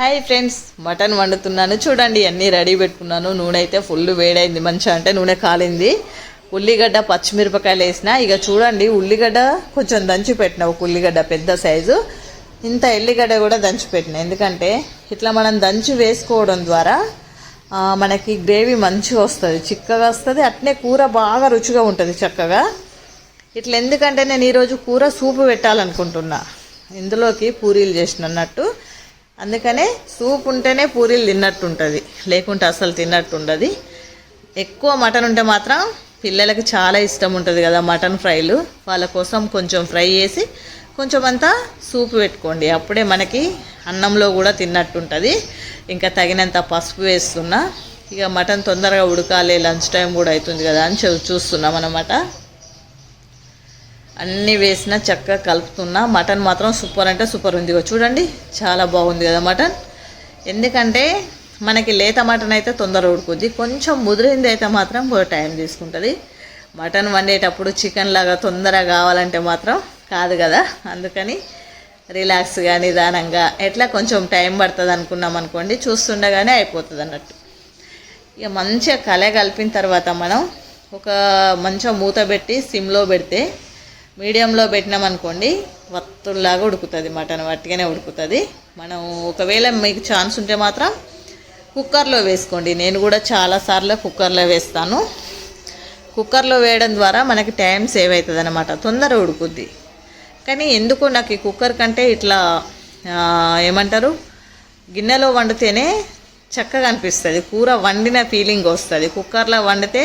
Hi friends mutton వండుతున్నాను. చూడండి అన్నీ ready పెట్టుకున్నాను. నూనె అయితే ఫుల్ వేడైంది మంచిగా అంటే నూనె కాలింది. ఉల్లిగడ్డ పచ్చిమిరపకాయలు వేసిన ఇక చూడండి ఉల్లిగడ్డ కొంచెం దంచి పెట్టిన ఒక ఉల్లిగడ్డ పెద్ద సైజు. ఇంత ఎల్లిగడ్డ కూడా దంచి పెట్టిన ఎందుకంటే ఇట్లా మనం దంచి వేసుకోవడం ద్వారా మనకి గ్రేవీ మంచిగా వస్తుంది చిక్కగా వస్తుంది అట్నే కూర బాగా రుచిగా ఉంటుంది చక్కగా. ఇట్లా ఎందుకంటే నేను ఈరోజు కూర సూపు పెట్టాలనుకుంటున్నా. ఇందులోకి పూరీలు చేసిన అన్నట్టు. అందుకనే సూప్ ఉంటేనే పూరీలు తిన్నట్టు ఉంటుంది లేకుంటే అసలు తిన్నట్టు ఉండదు ఎక్కువ మటన్ ఉంటే మాత్రం పిల్లలకి చాలా ఇష్టం ఉంటుంది కదా మటన్ ఫ్రైలు. వాళ్ళ కోసం కొంచెం ఫ్రై చేసి కొంచెం అంతా సూప్ పెట్టుకోండి. అప్పుడే మనకి అన్నంలో కూడా తిన్నట్టు ఉంటుంది ఇంకా తగినంత పసుపు వేస్తున్నా. ఇక మటన్ తొందరగా ఉడకాలి. లంచ్ టైం కూడా అవుతుంది కదా అని చూ- చూస్తున్నాం అన్నమాట అన్నీ వేసిన చక్కగా కలుపుతున్నా. మటన్ మాత్రం సూపర్ అంటే సూపర్ ఉంది. చూడండి చాలా బాగుంది కదా మటన్. ఎందుకంటే మనకి లేత మటన్ అయితే తొందర ఉడుకుద్ది. కొంచెం ముదిరింది అయితే మాత్రం టైం తీసుకుంటుంది. మటన్ వండేటప్పుడు చికెన్ లాగా తొందరగా కావాలంటే మాత్రం కాదు కదా. అందుకని రిలాక్స్గా నిదానంగా ఎట్లా కొంచెం టైం పడుతుంది అనుకున్నాం అనుకోండి చూస్తుండగానే అయిపోతుంది అన్నట్టు. ఇక మంచిగా కలే కలిపిన తర్వాత మనం ఒక మంచిగా మూత పెట్టి సిమ్లో పెడితే మీడియంలో పెట్టినామనుకోండి వత్తుల్లాగా ఉడుకుతుంది మటన్ వట్టిగానే ఉడుకుతుంది. మనం ఒకవేళ మీకు ఛాన్స్ ఉంటే మాత్రం కుక్కర్లో వేసుకోండి. నేను కూడా చాలాసార్లు కుక్కర్లో వేస్తాను. కుక్కర్లో వేయడం ద్వారా మనకి టైం సేవ్ అవుతుంది అనమాట తొందర ఉడుకుద్ది. కానీ ఎందుకో నాకు ఈ కుక్కర్ కంటే ఇట్లా ఏమంటారు? గిన్నెలో వండితేనే చక్కగా అనిపిస్తుంది. కూర వండిన ఫీలింగ్ వస్తుంది. కుక్కర్లో వండితే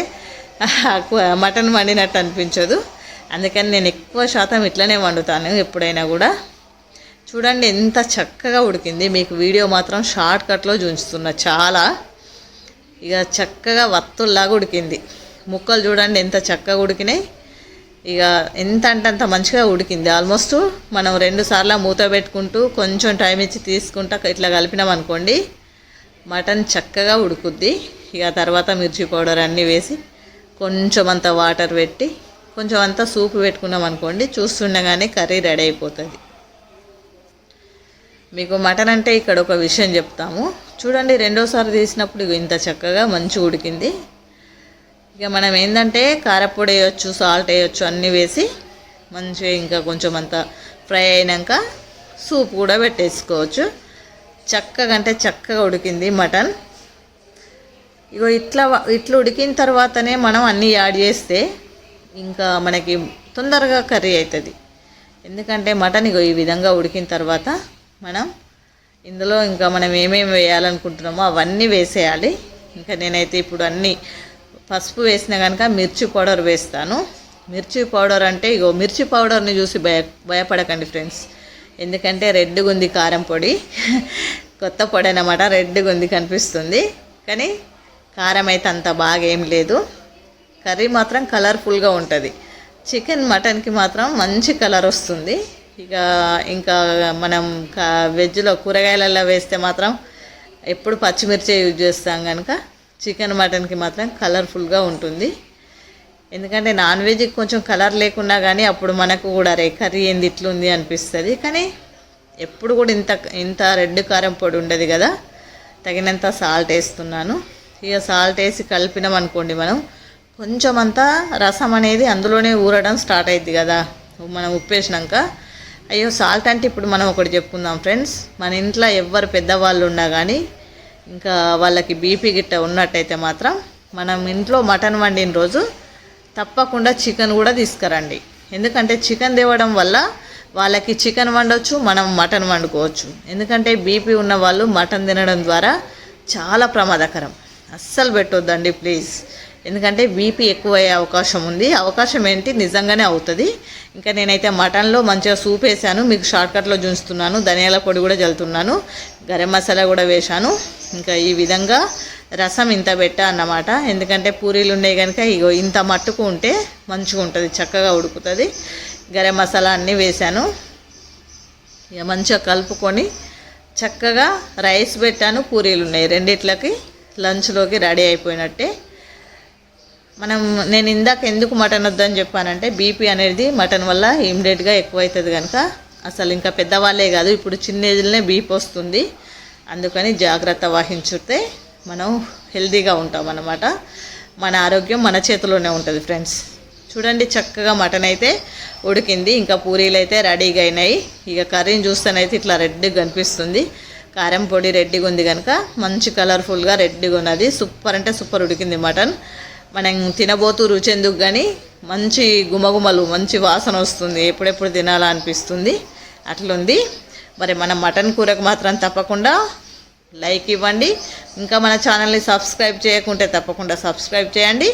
మటన్ వండినట్టు అనిపించదు. అందుకని నేను ఎక్కువ శాతం ఇట్లనే వండుతాను ఎప్పుడైనా కూడా. చూడండి ఎంత చక్కగా ఉడికింది. మీకు వీడియో మాత్రం షార్ట్ కట్లో చూపిస్తున్నా చాలా. ఇక చక్కగా వత్తుల్లాగా ఉడికింది. ముక్కలు చూడండి ఎంత చక్కగా ఉడికినాయి. ఇక ఎంత అంటే అంత మంచిగా ఉడికింది. ఆల్మోస్ట్ మనం రెండు సార్లు మూత పెట్టుకుంటూ కొంచెం టైం ఇచ్చి తీసుకుంటా ఇట్లా కలిపినాం అనుకోండి మటన్ చక్కగా ఉడుకుద్ది. ఇక తర్వాత మిర్చి పౌడర్ అన్నీ వేసి కొంచెం అంత వాటర్ పెట్టి కొంచెం అంతా సూప్ పెట్టుకున్నాం అనుకోండి చూస్తుండగానే కర్రీ రెడీ అయిపోతుంది. మీకు మటన్ అంటే ఇక్కడ ఒక విషయం చెప్తాము. చూడండి రెండోసారి తీసినప్పుడు ఇంత చక్కగా మంచి ఉడికింది. ఇక మనం ఏంటంటే కారపొడి వేయచ్చు సాల్ట్ వేయచ్చు అన్నీ వేసి మంచిగా ఇంకా కొంచెం అంత ఫ్రై అయినాక సూప్ కూడా పెట్టేసుకోవచ్చు. చక్కగా అంటే చక్కగా ఉడికింది మటన్. ఇగో ఇట్లా ఇట్లా ఉడికిన తర్వాతనే మనం అన్నీ యాడ్ చేస్తే ఇంకా మనకి తొందరగా కర్రీ అవుతుంది ఎందుకంటే మటన్ ఇగో ఈ విధంగా ఉడికిన తర్వాత మనం ఇందులో ఇంకా మనం ఏమేమి వేయాలనుకుంటున్నామో అవన్నీ వేసేయాలి. ఇంకా నేనైతే ఇప్పుడు అన్నీ పసుపు వేసిన కనుక మిర్చి పౌడర్ వేస్తాను. మిర్చి పౌడర్ అంటే ఇగో మిర్చి పౌడర్ని చూసి భయ భయపడకండి ఫ్రెండ్స్. ఎందుకంటే రెడ్ ఉంది కారం పొడి. కొత్త పొడి అన్నమాట రెడ్ ఉంది కనిపిస్తుంది. కానీ కారం అయితే అంత బాగా ఏం లేదు. కర్రీ మాత్రం కలర్ఫుల్గా ఉంటుంది. చికెన్ మటన్కి మాత్రం మంచి కలర్ వస్తుంది. ఇక ఇంకా మనం వెజ్లో కూరగాయలలో వేస్తే మాత్రం ఎప్పుడు పచ్చిమిర్చి యూజ్ చేస్తాం కనుక చికెన్ మటన్కి మాత్రం కలర్ఫుల్గా ఉంటుంది. ఎందుకంటే నాన్ వెజ్కి కొంచెం కలర్ లేకున్నా కానీ అప్పుడు మనకు కూడా రే కర్రీ ఏంది ఇట్లుంది అనిపిస్తుంది. కానీ ఎప్పుడు కూడా ఇంత ఇంత రెడ్ కారం పొడి ఉండదు కదా. తగినంత సాల్ట్ వేస్తున్నాను. ఇక సాల్ట్ వేసి కలిపినాం అనుకోండి మనం కొంచెం అంతా రసం అనేది అందులోనే ఊరడం స్టార్ట్ అయింది కదా. మనం ఉప్పేసినాక. అయ్యో సాల్ట్ అంటే ఇప్పుడు మనం ఒకటి చెప్పుకుందాం ఫ్రెండ్స్. మన ఇంట్లో ఎవ్వరు పెద్దవాళ్ళు ఉన్నా కానీ ఇంకా వాళ్ళకి బీపీ గిట్ట ఉన్నట్టయితే మాత్రం మనం ఇంట్లో మటన్ వండిన రోజు తప్పకుండా చికెన్ కూడా తీసుకురండి. ఎందుకంటే చికెన్ తేవడం వల్ల వాళ్ళకి చికెన్ వండొచ్చు మనం మటన్ వండుకోవచ్చు. ఎందుకంటే బీపీ ఉన్న వాళ్ళు మటన్ తినడం ద్వారా చాలా ప్రమాదకరం. అస్సలు పెట్టొద్దండి ప్లీజ్. ఎందుకంటే బీపీ ఎక్కువ అయ్యే అవకాశం ఉంది. అవకాశం ఏంటి? నిజంగానే అవుతుంది. ఇంకా నేనైతే మటన్లో మంచిగా సూప్ వేసాను. మీకు షార్ట్కట్లో జుంచుతున్నాను ధనియాల పొడి కూడా జల్లుతున్నాను గరం మసాలా కూడా వేశాను. ఇంకా ఈ విధంగా రసం ఇంత పెట్టా అన్నమాట. ఎందుకంటే పూరీలు ఉన్నాయి కనుక ఇగో ఇంత మట్టుకు ఉంటే మంచిగా ఉంటుంది. చక్కగా ఉడుకుతుంది. గరం మసాలా అన్నీ వేశాను. ఇక మంచిగా కలుపుకొని చక్కగా రైస్ పెట్టాను. పూరీలు ఉన్నాయి. రెండిట్లకి లంచ్లోకి రెడీ అయిపోయినట్టే. మనం నేను ఇందాక ఎందుకు మటన్ వద్దని చెప్పానంటే బీపీ అనేది మటన్ వల్ల ఇమ్మీడియట్గా ఎక్కువ అవుతుంది కనుక అసలు ఇంకా పెద్దవాళ్ళే కాదు ఇప్పుడు చిన్న ఏజ్లోనే బీపీ వస్తుంది. అందుకని జాగ్రత్త వహించుతే మనం హెల్దీగా ఉంటాం అన్నమాట. మన ఆరోగ్యం మన చేతిలోనే ఉంటుంది ఫ్రెండ్స్. చూడండి చక్కగా మటన్ అయితే ఉడికింది. ఇంకా పూరీలు అయితే రెడీగా అయినాయి. ఇక కర్రీని చూస్తేనైతే ఇట్లా రెడ్గా కనిపిస్తుంది. కారం పొడి రెడ్డిగా ఉంది కనుక మంచి కలర్ఫుల్గా రెడ్డిగా ఉన్నది. సూపర్ అంటే సూపర్ ఉడికింది మటన్. మనం తినబోతూ రుచెందుకు కానీ మంచి గుమగుమలు మంచి వాసన వస్తుంది ఎప్పుడెప్పుడు తినాలా అనిపిస్తుంది. అట్లుంది. మరి మన మటన్ కూరకు మాత్రం తప్పకుండా లైక్ ఇవ్వండి. ఇంకా మన ఛానల్ని సబ్స్క్రైబ్ చేయకుంటే తప్పకుండా సబ్స్క్రైబ్ చేయండి.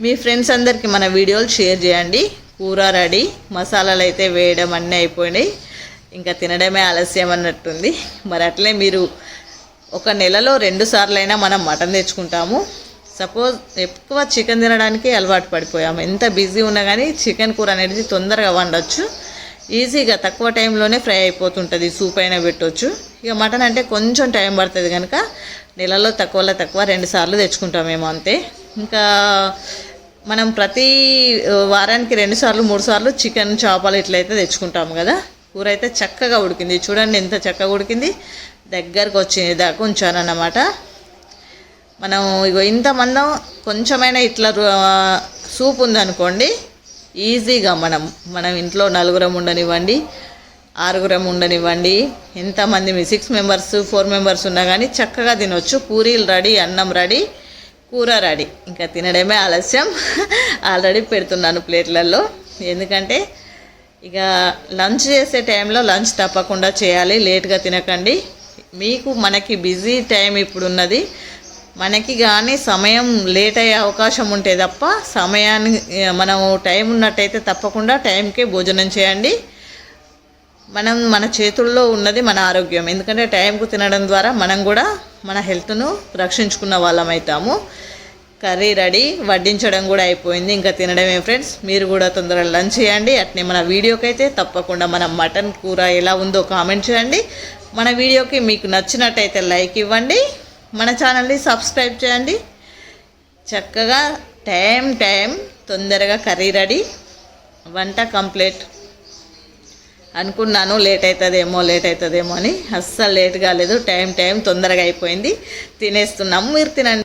మీ ఫ్రెండ్స్ అందరికీ మన వీడియోలు షేర్ చేయండి. కూర రెడీ. మసాలాలు అయితే వేయడం అన్నీ అయిపోయినాయి. ఇంకా తినడమే ఆలస్యం అన్నట్టుంది. మరి అట్లే మీరు ఒక నెలలో రెండు సార్లైనా మనం మటన్ తెచ్చుకుంటాము. సపోజ్ ఎక్కువ చికెన్ తినడానికి అలవాటు పడిపోయాము. ఎంత బిజీ ఉన్నా కానీ చికెన్ కూర అనేది తొందరగా వండొచ్చు. ఈజీగా తక్కువ టైంలోనే ఫ్రై అయిపోతుంటుంది సూప్ అయినా పెట్టవచ్చు ఇక మటన్ అంటే కొంచెం టైం పడుతుంది కనుక నెలలో తక్కువలో తక్కువ రెండు సార్లు తెచ్చుకుంటామేమో అంతే. ఇంకా మనం ప్రతి వారానికి రెండు సార్లు మూడు సార్లు చికెన్ చేపలు ఇట్లయితే తెచ్చుకుంటాము కదా. కూర అయితే చక్కగా ఉడికింది. చూడండి ఎంత చక్కగా ఉడికింది. దగ్గరకు వచ్చింది దాకా ఉంచానన్నమాట. మనం ఇగో ఇంతమందం కొంచెమైనా ఇట్లా సూప్ ఉందనుకోండి ఈజీగా మనం మనం ఇంట్లో నలుగురం ఉండనివ్వండి ఆరుగురం ఉండనివ్వండి ఎంతమంది మీ సిక్స్ మెంబర్స్ ఫోర్ మెంబర్స్ ఉన్నా కానీ చక్కగా తినొచ్చు. పూరీలు రెడీ అన్నం రెడీ కూర రెడీ. ఇంకా తినడమే ఆలస్యం. ఆల్రెడీ పెడుతున్నాను ప్లేట్లలో. ఎందుకంటే ఇక లంచ్ చేసే టైంలో లంచ్ తప్పకుండా చేయాలి లేట్గా తినకండి. మీకు మనకి బిజీ టైం ఇప్పుడు ఉన్నది మనకి కానీ సమయం లేట్ అయ్యే అవకాశం ఉంటే తప్ప సమయాన్ని మనం టైం ఉన్నట్టయితే తప్పకుండా టైంకే భోజనం చేయండి. మనం మన చేతుల్లో ఉన్నది మన ఆరోగ్యం. ఎందుకంటే టైంకు తినడం ద్వారా మనం కూడా మన హెల్త్ను రక్షించుకున్న వాళ్ళం అవుతాము కర్రీ రెడీ వడ్డించడం కూడా అయిపోయింది. ఇంకా తినడమే ఫ్రెండ్స్ మీరు కూడా తొందరగా లంచ్ చేయండి. అట్నే మన వీడియోకి అయితే తప్పకుండా మన మటన్ కూర ఎలా ఉందో కామెంట్ చేయండి. మన వీడియోకి మీకు నచ్చినట్టయితే లైక్ ఇవ్వండి. మన ఛానల్ని సబ్స్క్రైబ్ చేయండి. చక్కగా టైం టైం తొందరగా కర్రీ రెడీ. వంట కంప్లీట్. అనుకున్నాను లేట్ అవుతుందేమో లేట్ అవుతుందేమో అని. అస్సలు లేట్ కాలేదు టైం టైం తొందరగా అయిపోయింది. తినేస్తున్నాము మీరు తినండి.